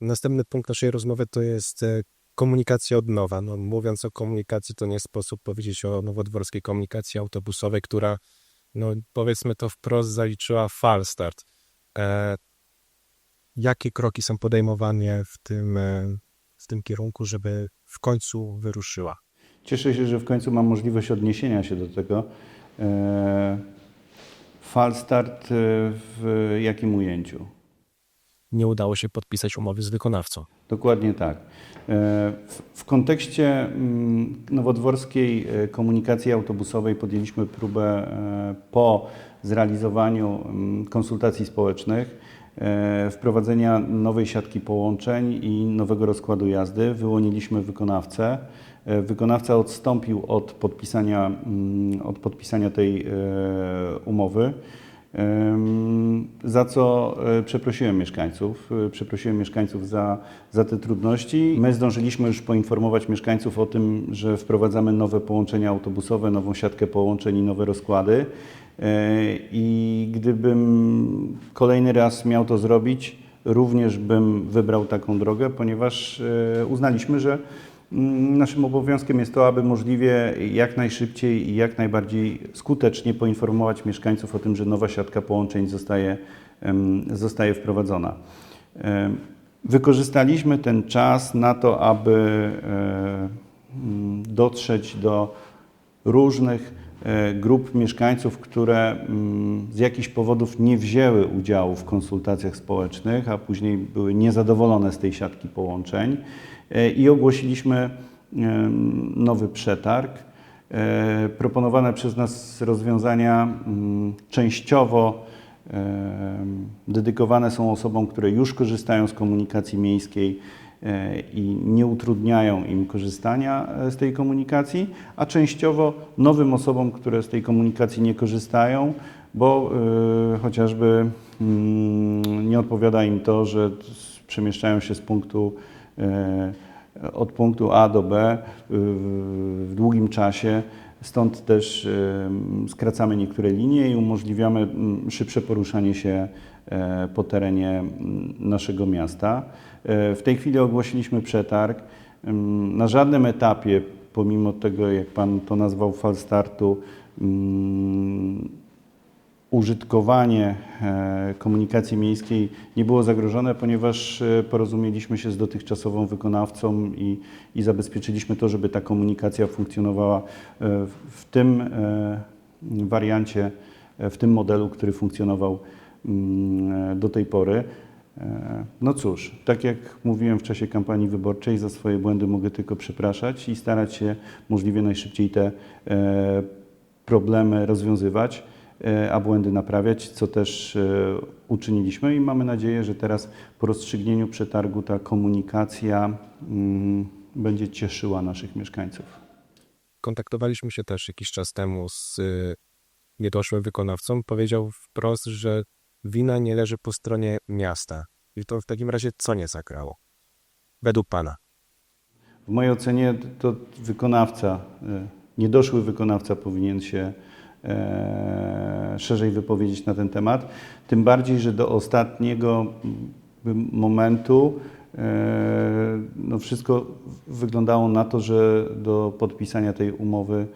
Następny punkt naszej rozmowy to jest e, komunikacja od nowa. No, mówiąc o komunikacji, to nie sposób powiedzieć o nowodworskiej komunikacji autobusowej, która, no, powiedzmy to wprost, zaliczyła falstart. E, jakie kroki są podejmowane w tym, e, w tym kierunku, żeby w końcu wyruszyła? Cieszę się, że w końcu mam możliwość odniesienia się do tego. E, Falstart e, w jakim ujęciu? Nie udało się podpisać umowy z wykonawcą. Dokładnie tak. E, W, kontekście mm, nowodworskiej e, komunikacji autobusowej podjęliśmy próbę e, po zrealizowaniu mm, konsultacji społecznych wprowadzenia nowej siatki połączeń i nowego rozkładu jazdy. Wyłoniliśmy wykonawcę. Wykonawca odstąpił od podpisania, mm, od podpisania tej umowy. Za co e, przeprosiłem mieszkańców. E, Przeprosiłem mieszkańców za, za te trudności. My zdążyliśmy już poinformować mieszkańców o tym, że wprowadzamy nowe połączenia autobusowe, nową siatkę połączeń i nowe rozkłady. E, I gdybym kolejny raz miał to zrobić, również bym wybrał taką drogę, ponieważ uznaliśmy, że Naszym obowiązkiem jest to, aby możliwie jak najszybciej i jak najbardziej skutecznie poinformować mieszkańców o tym, że nowa siatka połączeń zostaje, zostaje wprowadzona. Wykorzystaliśmy ten czas na to, aby e, mm, dotrzeć do różnych e, grup mieszkańców, które mm, z jakichś powodów nie wzięły udziału w konsultacjach społecznych, a później były niezadowolone z tej siatki połączeń i ogłosiliśmy nowy przetarg. E, Proponowane przez nas rozwiązania mm, częściowo dedykowane są osobom, które już korzystają z komunikacji miejskiej e, i nie utrudniają im korzystania e, z tej komunikacji, a częściowo nowym osobom, które z tej komunikacji nie korzystają, bo e, chociażby mm, nie odpowiada im to, że przemieszczają się z punktu e, od punktu A do B y, w długim czasie. Stąd też em, skracamy niektóre linie i umożliwiamy szybsze poruszanie się e, po terenie naszego miasta. E, W tej chwili ogłosiliśmy przetarg. Na żadnym etapie, pomimo tego, jak Pan to nazwał, falstartu, mm, użytkowanie e, komunikacji miejskiej nie było zagrożone, ponieważ e, porozumieliśmy się z dotychczasową wykonawcą i, i zabezpieczyliśmy to, żeby ta komunikacja funkcjonowała e, w- tym wariancie, w tym modelu, który funkcjonował mm, do tej pory. No cóż, tak jak mówiłem w czasie kampanii wyborczej, za swoje błędy mogę tylko przepraszać i starać się możliwie najszybciej te problemy rozwiązywać, a błędy naprawiać, co też e, uczyniliśmy i mamy nadzieję, że teraz po rozstrzygnięciu przetargu ta komunikacja mm, będzie cieszyła naszych mieszkańców. Kontaktowaliśmy się też jakiś czas temu z y, niedoszłym wykonawcą. Powiedział wprost, że wina nie leży po stronie miasta. I to w takim razie co nie zagrało? Według pana. W mojej ocenie to wykonawca, e, niedoszły wykonawca powinien się e, szerzej wypowiedzieć na ten temat. Tym bardziej, że do ostatniego momentu e, no wszystko wyglądało na to, że do podpisania tej umowy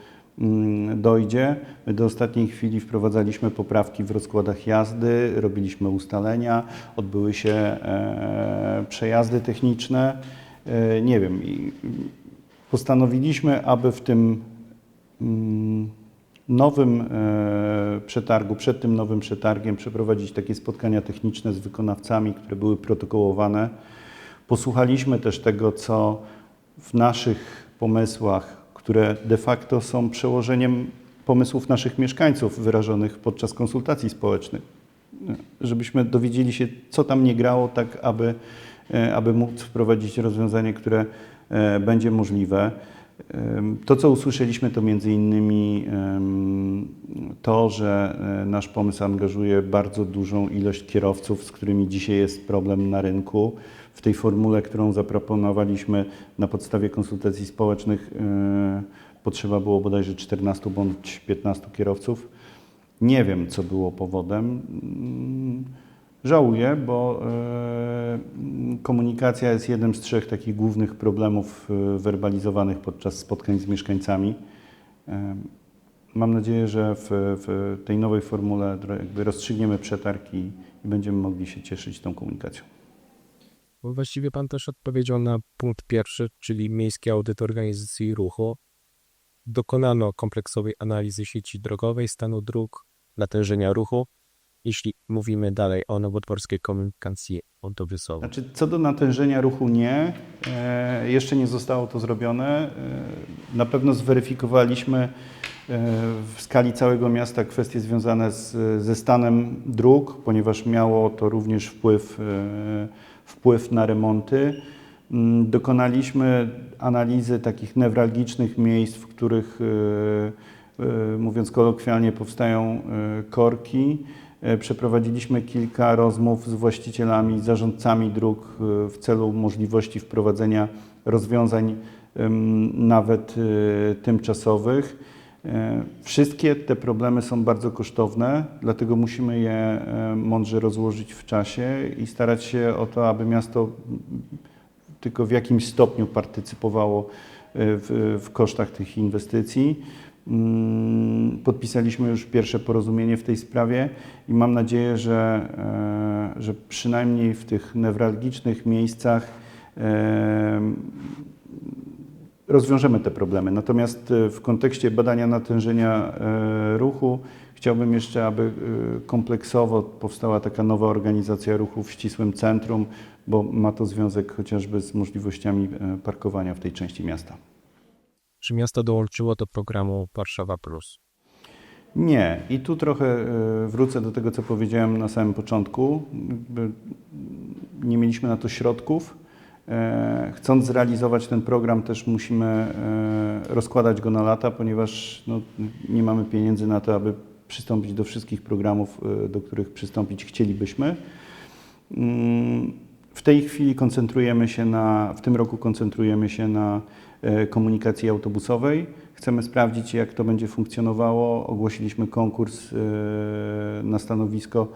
dojdzie. My do ostatniej chwili wprowadzaliśmy poprawki w rozkładach jazdy, robiliśmy ustalenia, odbyły się e, przejazdy techniczne. E, Nie wiem, postanowiliśmy, aby w tym nowym e, przetargu, przed tym nowym przetargiem przeprowadzić takie spotkania techniczne z wykonawcami, które były protokołowane. Posłuchaliśmy też tego, co w naszych pomysłach, które de facto są przełożeniem pomysłów naszych mieszkańców wyrażonych podczas konsultacji społecznych, żebyśmy dowiedzieli się, co tam nie grało, tak aby, e, aby móc wprowadzić rozwiązanie, które e, będzie możliwe. To, co usłyszeliśmy, to między innymi to, że e, nasz pomysł angażuje bardzo dużą ilość kierowców, z którymi dzisiaj jest problem na rynku. W tej formule, którą zaproponowaliśmy na podstawie konsultacji społecznych, e, potrzeba było bodajże 14 bądź 15 kierowców. Nie wiem, co było powodem. Żałuję, bo e, komunikacja jest jednym z trzech takich głównych problemów e, werbalizowanych podczas spotkań z mieszkańcami. E, Mam nadzieję, że w, w tej nowej formule rozstrzygniemy przetarg i, i będziemy mogli się cieszyć tą komunikacją. Właściwie pan też odpowiedział na punkt pierwszy, czyli Miejski Audyt Organizacji Ruchu. Dokonano kompleksowej analizy sieci drogowej, stanu dróg, natężenia ruchu, jeśli mówimy dalej o nowodworskiej komunikacji autobusowej. Znaczy, co do natężenia ruchu nie, e, jeszcze nie zostało to zrobione. E, na pewno zweryfikowaliśmy e, w skali całego miasta kwestie związane z, ze stanem dróg, ponieważ miało to również wpływ, e, wpływ na remonty. Mm, Dokonaliśmy analizy takich newralgicznych miejsc, w których, e, e, mówiąc kolokwialnie, powstają korki. E, Przeprowadziliśmy kilka rozmów z właścicielami, zarządcami dróg e, w celu możliwości wprowadzenia rozwiązań nawet e, tymczasowych. Wszystkie te problemy są bardzo kosztowne, dlatego musimy je mądrze rozłożyć w czasie i starać się o to, aby miasto tylko w jakimś stopniu partycypowało w, w kosztach tych inwestycji. Mm, Podpisaliśmy już pierwsze porozumienie w tej sprawie i mam nadzieję, że, e, że przynajmniej w tych newralgicznych miejscach e, rozwiążemy te problemy. Natomiast e, w kontekście badania natężenia ruchu chciałbym jeszcze, aby kompleksowo powstała taka nowa organizacja ruchu w ścisłym centrum, bo ma to związek chociażby z możliwościami parkowania w tej części miasta. Czy miasto dołączyło do programu Warszawa Plus? Nie. I tu trochę e, wrócę do tego, co powiedziałem na samym początku. Nie mieliśmy na to środków. E, Chcąc zrealizować ten program, też musimy e, rozkładać go na lata, ponieważ no, nie mamy pieniędzy na to, aby przystąpić do wszystkich programów, do których przystąpić chcielibyśmy. Mm, W tej chwili koncentrujemy się na, w tym roku koncentrujemy się na komunikacji autobusowej. Chcemy sprawdzić, jak to będzie funkcjonowało. Ogłosiliśmy konkurs e, na stanowisko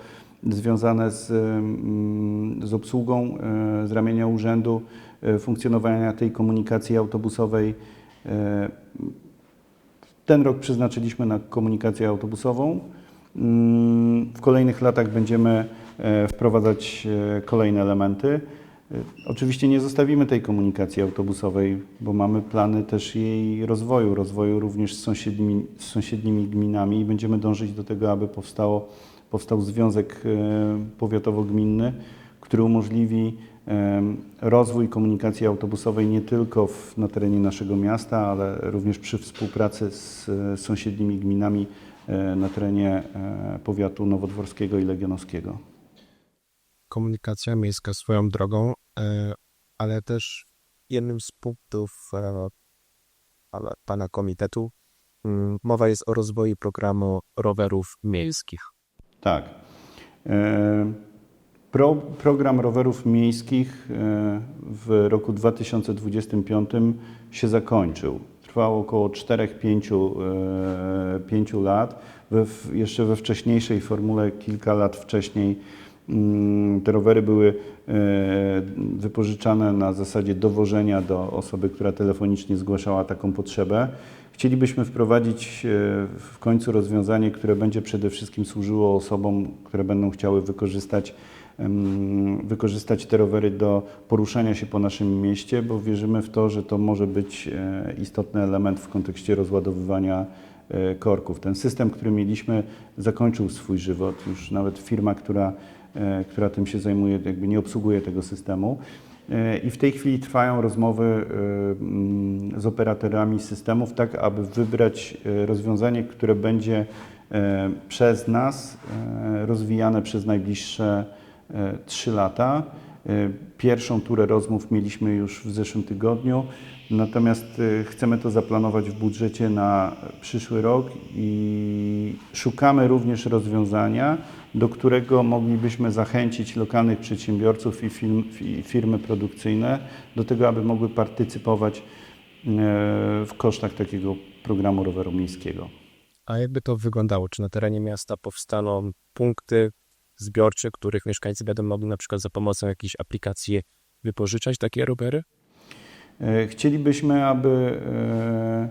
związane z, mm, z obsługą e, z ramienia urzędu e, funkcjonowania tej komunikacji autobusowej. E, Ten rok przeznaczyliśmy na komunikację autobusową. Mm, W kolejnych latach będziemy e, wprowadzać e, kolejne elementy. E, Oczywiście nie zostawimy tej komunikacji autobusowej, bo mamy plany też jej rozwoju, rozwoju również z sąsiednimi, z sąsiednimi gminami i będziemy dążyć do tego, aby powstało, powstał związek e, powiatowo-gminny, który umożliwi rozwój komunikacji autobusowej nie tylko w, na terenie naszego miasta, ale również przy współpracy z sąsiednimi gminami e, na terenie e, powiatu nowodworskiego i legionowskiego. Komunikacja miejska swoją drogą, e, ale też jednym z punktów e, pana- komitetu mm, mowa jest o rozwoju programu rowerów miejskich. Tak. E, Pro, program rowerów miejskich w roku 2025 się zakończył. Trwał około 4-5 e, pięciu lat. We, jeszcze we wcześniejszej formule, kilka lat wcześniej, te rowery były e, wypożyczane na zasadzie dowożenia do osoby, która telefonicznie zgłaszała taką potrzebę. Chcielibyśmy wprowadzić e, w końcu rozwiązanie, które będzie przede wszystkim służyło osobom, które będą chciały wykorzystać, wykorzystać te rowery do poruszania się po naszym mieście, bo wierzymy w to, że to może być e, istotny element w kontekście rozładowywania korków. Ten system, który mieliśmy, zakończył swój żywot. Już nawet firma, która, która tym się zajmuje, jakby nie obsługuje tego systemu. E, I w tej chwili trwają rozmowy e, mm, z operatorami systemów, tak aby wybrać e, rozwiązanie, które będzie e, przez nas e, rozwijane przez najbliższe e, 3 lata. E, Pierwszą turę rozmów mieliśmy już w zeszłym tygodniu, natomiast e, chcemy to zaplanować w budżecie na przyszły rok i szukamy również rozwiązania, do którego moglibyśmy zachęcić lokalnych przedsiębiorców i, firm, i firmy produkcyjne do tego, aby mogły partycypować e, w kosztach takiego programu roweru miejskiego. A jakby to wyglądało? Czy na terenie miasta powstaną punkty zbiorcze, których mieszkańcy będą mogli na przykład za pomocą jakiejś aplikacji wypożyczać takie rowery? E, Chcielibyśmy, aby e,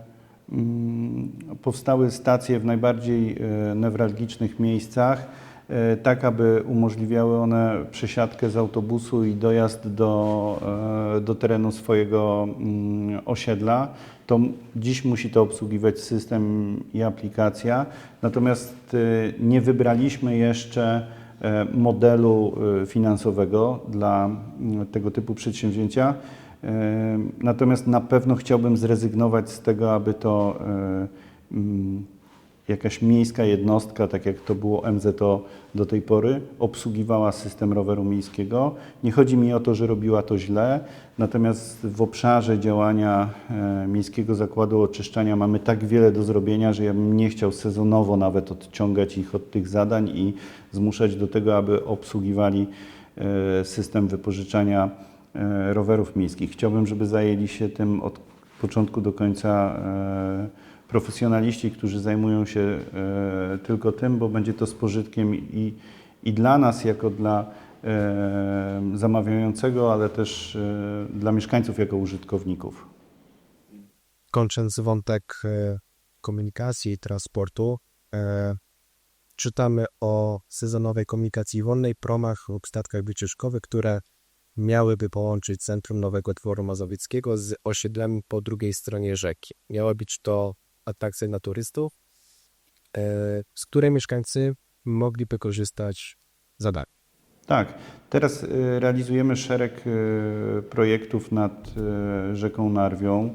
mm, powstały stacje w najbardziej newralgicznych miejscach, tak aby umożliwiały one przesiadkę z autobusu i dojazd do, e, do terenu swojego mm, osiedla. To dziś musi to obsługiwać system i aplikacja, natomiast e, nie wybraliśmy jeszcze e, modelu e, finansowego dla mm, tego typu przedsięwzięcia. E, Natomiast na pewno chciałbym zrezygnować z tego, aby to e, mm, jakaś miejska jednostka, tak jak to było MZO do tej pory, obsługiwała system roweru miejskiego. Nie chodzi mi o to, że robiła to źle, natomiast w obszarze działania e, Miejskiego Zakładu Oczyszczania mamy tak wiele do zrobienia, że ja bym nie chciał sezonowo nawet odciągać ich od tych zadań i zmuszać do tego, aby obsługiwali e, system wypożyczania e, rowerów miejskich. Chciałbym, żeby zajęli się tym od początku do końca profesjonaliści, którzy zajmują się e, tylko tym, bo będzie to z pożytkiem i, i dla nas, jako dla e, zamawiającego, ale też e, dla mieszkańców jako użytkowników. Kończąc wątek komunikacji i transportu, czytamy o sezonowej komunikacji wolnej, promach lub statkach wycieczkowych, które miałyby połączyć centrum Nowego Dworu Mazowieckiego z osiedlem po drugiej stronie rzeki. Miała być to atrakcja dla turystów, e, z której mieszkańcy mogliby korzystać za darmo. Tak, teraz e, realizujemy szereg e, projektów nad rzeką Narwią.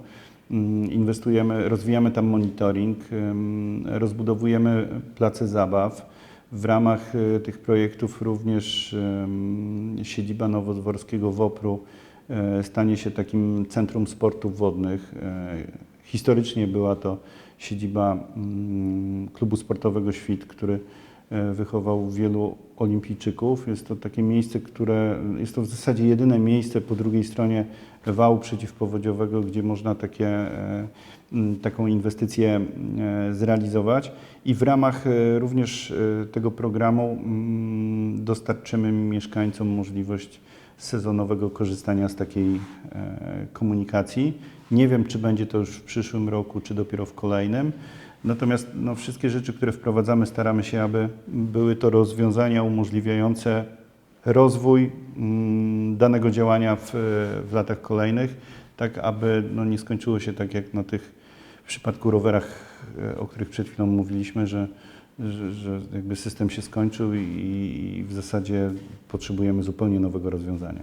Mm, Inwestujemy, rozwijamy tam monitoring, em, rozbudowujemy place zabaw. W ramach tych projektów również siedziba Nowodworskiego WOPR-u stanie się takim centrum sportów wodnych. Historycznie była to siedziba mm, klubu sportowego Świt, który e, wychował wielu olimpijczyków. Jest to takie miejsce, które jest to w zasadzie jedyne miejsce po drugiej stronie wału przeciwpowodziowego, gdzie można takie, e, taką inwestycję e, zrealizować. I w ramach również tego programu mm, dostarczymy mieszkańcom możliwość sezonowego korzystania z takiej e, komunikacji. Nie wiem, czy będzie to już w przyszłym roku, czy dopiero w kolejnym. Natomiast no, wszystkie rzeczy, które wprowadzamy, staramy się, aby były to rozwiązania umożliwiające rozwój mm, danego działania w, w latach kolejnych, tak aby no, nie skończyło się tak jak na tych w przypadku rowerach, e, o których przed chwilą mówiliśmy, że, że, jakby system się skończył i, i w zasadzie potrzebujemy zupełnie nowego rozwiązania.